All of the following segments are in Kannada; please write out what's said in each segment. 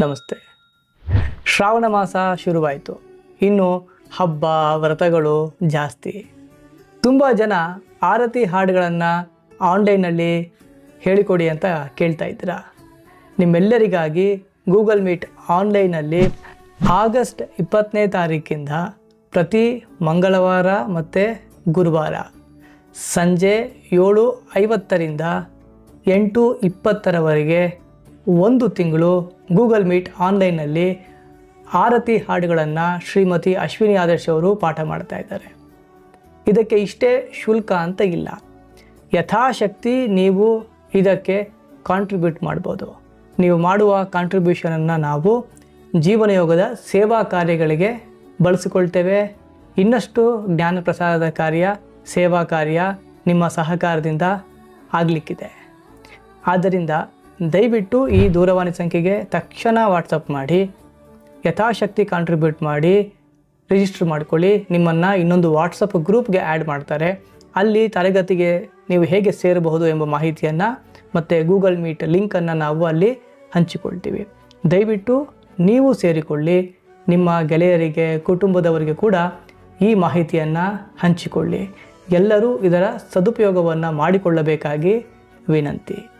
ನಮಸ್ತೆ. ಶ್ರಾವಣ ಮಾಸ ಶುರುವಾಯಿತು. ಇನ್ನು ಹಬ್ಬ, ವ್ರತಗಳು ಜಾಸ್ತಿ. ತುಂಬ ಜನ ಆರತಿ ಹಾಡುಗಳನ್ನು ಆನ್ಲೈನಲ್ಲಿ ಹೇಳಿಕೊಡಿ ಅಂತ ಕೇಳ್ತಾ ಇದ್ದೀರಾ? ನಿಮ್ಮೆಲ್ಲರಿಗಾಗಿ ಗೂಗಲ್ ಮೀಟ್ ಆನ್ಲೈನಲ್ಲಿ ಆಗಸ್ಟ್ ಇಪ್ಪತ್ತನೇ ತಾರೀಕಿಂದ ಪ್ರತಿ ಮಂಗಳವಾರ ಮತ್ತು ಗುರುವಾರ ಸಂಜೆ ಏಳು ಐವತ್ತರಿಂದ ಎಂಟು ಇಪ್ಪತ್ತರವರೆಗೆ ಒಂದು ತಿಂಗಳು ಗೂಗಲ್ ಮೀಟ್ ಆನ್ಲೈನ್ನಲ್ಲಿ ಆರತಿ ಹಾಡುಗಳನ್ನು ಶ್ರೀಮತಿ ಅಶ್ವಿನಿ ಆದರ್ಶ್ ಅವರು ಪಾಠ ಮಾಡ್ತಾ ಇದ್ದಾರೆ. ಇದಕ್ಕೆ ಇಷ್ಟೇ ಶುಲ್ಕ ಅಂತ ಇಲ್ಲ. ಯಥಾಶಕ್ತಿ ನೀವು ಇದಕ್ಕೆ ಕಾಂಟ್ರಿಬ್ಯೂಟ್ ಮಾಡ್ಬೋದು. ನೀವು ಮಾಡುವ ಕಾಂಟ್ರಿಬ್ಯೂಷನನ್ನು ನಾವು ಜೀವನಯೋಗದ ಸೇವಾ ಕಾರ್ಯಗಳಿಗೆ ಬಳಸಿಕೊಳ್ತೇವೆ. ಇನ್ನಷ್ಟು ಜ್ಞಾನ ಪ್ರಸಾರದ ಕಾರ್ಯ, ಸೇವಾ ಕಾರ್ಯ ನಿಮ್ಮ ಸಹಕಾರದಿಂದ ಆಗಲಿಕ್ಕಿದೆ. ಆದ್ದರಿಂದ ದಯವಿಟ್ಟು ಈ ದೂರವಾಣಿ ಸಂಖ್ಯೆಗೆ ತಕ್ಷಣ ವಾಟ್ಸಪ್ ಮಾಡಿ, ಯಥಾಶಕ್ತಿ ಕಾಂಟ್ರಿಬ್ಯೂಟ್ ಮಾಡಿ ರಿಜಿಸ್ಟರ್ ಮಾಡ್ಕೊಳ್ಳಿ. ನಿಮ್ಮನ್ನು ಇನ್ನೊಂದು ವಾಟ್ಸಪ್ ಗ್ರೂಪ್ಗೆ ಆ್ಯಡ್ ಮಾಡ್ತಾರೆ. ಅಲ್ಲಿ ತರಗತಿಗೆ ನೀವು ಹೇಗೆ ಸೇರಬಹುದು ಎಂಬ ಮಾಹಿತಿಯನ್ನು ಮತ್ತು ಗೂಗಲ್ ಮೀಟ್ ಲಿಂಕನ್ನು ನಾವು ಅಲ್ಲಿ ಹಂಚಿಕೊಳ್ತೀವಿ. ದಯವಿಟ್ಟು ನೀವು ಸೇರಿಕೊಳ್ಳಿ. ನಿಮ್ಮ ಗೆಳೆಯರಿಗೆ, ಕುಟುಂಬದವರಿಗೆ ಕೂಡ ಈ ಮಾಹಿತಿಯನ್ನು ಹಂಚಿಕೊಳ್ಳಿ. ಎಲ್ಲರೂ ಇದರ ಸದುಪಯೋಗವನ್ನು ಮಾಡಿಕೊಳ್ಳಬೇಕಾಗಿ ವಿನಂತಿ.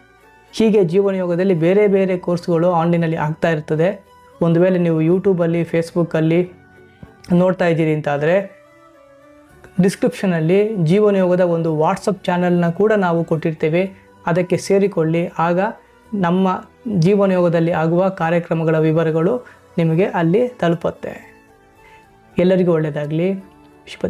ಹೀಗೆ ಜೀವನಯೋಗದಲ್ಲಿ ಬೇರೆ ಬೇರೆ ಕೋರ್ಸ್ಗಳು ಆನ್ಲೈನಲ್ಲಿ ಆಗ್ತಾ ಇರ್ತದೆ. ಒಂದು ವೇಳೆ ನೀವು ಯೂಟ್ಯೂಬಲ್ಲಿ, ಫೇಸ್ಬುಕ್ಕಲ್ಲಿ ನೋಡ್ತಾ ಇದ್ದೀರಿ ಅಂತಾದರೆ ಡಿಸ್ಕ್ರಿಪ್ಷನಲ್ಲಿ ಜೀವನಯೋಗದ ಒಂದು ವಾಟ್ಸಪ್ ಚಾನಲ್ನ ಕೂಡ ನಾವು ಕೊಟ್ಟಿರ್ತೇವೆ. ಅದಕ್ಕೆ ಸೇರಿಕೊಳ್ಳಿ. ಆಗ ನಮ್ಮ ಜೀವನಯೋಗದಲ್ಲಿ ಆಗುವ ಕಾರ್ಯಕ್ರಮಗಳ ವಿವರಗಳು ನಿಮಗೆ ಅಲ್ಲಿ ತಲುಪುತ್ತೆ. ಎಲ್ಲರಿಗೂ ಒಳ್ಳೆಯದಾಗಲಿ. ಶುಭ